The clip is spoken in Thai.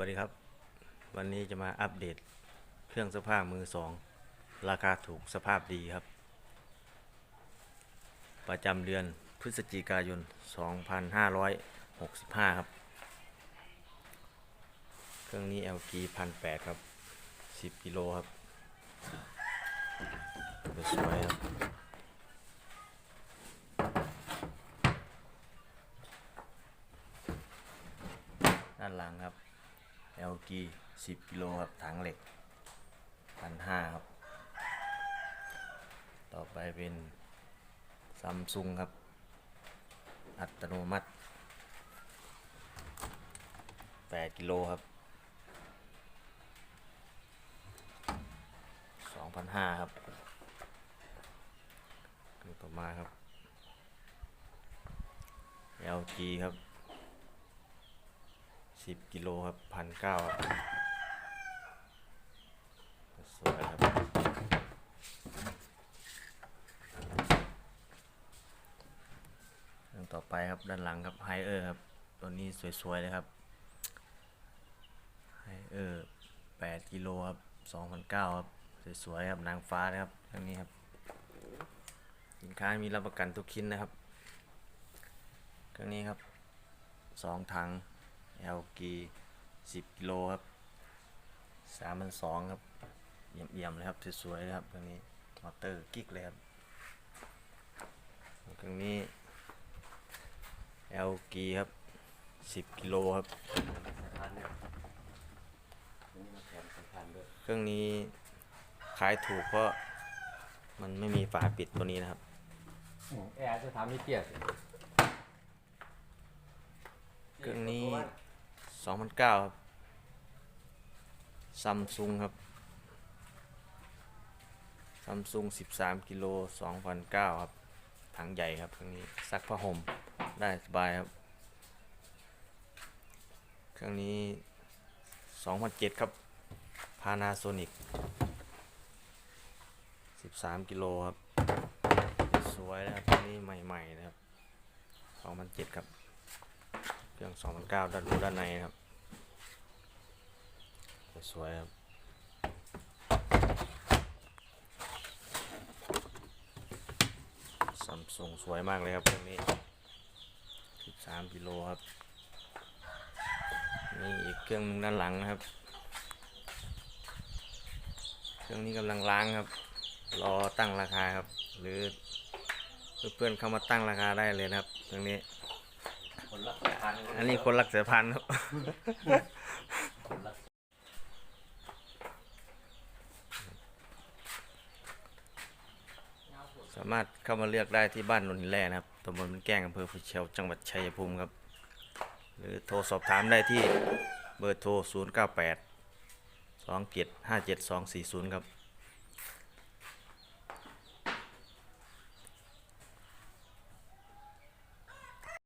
วัสดีครับ วันนี้จะมาอัปเดตเครื่องเสื้อผ้ามือสอง ราคาถูกสภาพดีครับ ประจำเดือนพฤศจิกายน 2565 ครับ เครื่องนี้ LG 1,800ครับ 10 กิโลครับสวยครับด้านหลังครับ LG 10กิโลครับถังเหล็กพันห้าครับ ต่อไปเป็นซัมซุงครับ อัตโนมัติ 8 กิโลครับ 2,500 ครับคือต่อมาครับ LG ครับ สิบกิโลครับพันเก้าสวยครับ เรื่องต่อไปครับด้านหลังครับไฮเออร์ครับ ตัวนี้สวยๆเลยครับไฮเออร์แปดกิโลครับสองพันเก้าครับ สวยๆครับนางฟ้านะครับทั้งนี้ครับ สินค้ามีรับประกันทุกชิ้นนะครับเครื่องนี้ครับสองถัง LG 10กิโลครับสามพันสองครับเยี่ยมๆเลยครับสวยๆเลยครับเครื่องนี้มอเตอร์กิ๊กเลยครับเครื่องนี้ LG ครับ10กิโลครับเครื่องนี้ขายถูกเพราะมันไม่มีฝาปิดตัวนี้นะครับแอร์จะทำให้เกียรติเครื่องนี้ 2009 ครับซัมซุงครับซัมซุง13 กิโล2009 ครับ ถังใหญ่ครับเครื่องนี้ซักผ้าห่มได้สบายครับ เครื่องนี้ 2007 ครับ Panasonic 13 กิโลครับ สวยนะครับเครื่องนี้ใหม่ ๆ นะครับ 2007 ครับ รื่อง 2009 ด้านดูด้านในครับ สวยครับซัมซุงสวยมากเลยครับเครื่องนี้ 13กิโลครับ นี่อีกเครื่องหนึงด้านหลังนะครับ เครื่องนี้กำลังล้างครับ รอตั้งราคาครับ หรือเพื่อนๆเข้ามาตั้งราคาได้เลยนะครับ เครื่องนี้ คนละพันอันนี้คนรักเสือพันธุ์ครับคนละสามารถเข้ามาเลือกได้ที่บ้านนนทินแร่นะครับตำบลมันแก้งอำเภอพุเชียวจังหวัดชัยภูมิครับ หรือโทรสอบถามได้ที่เบอร์โทร 0 9 8 2 7 5 7 2 4 0 ครับ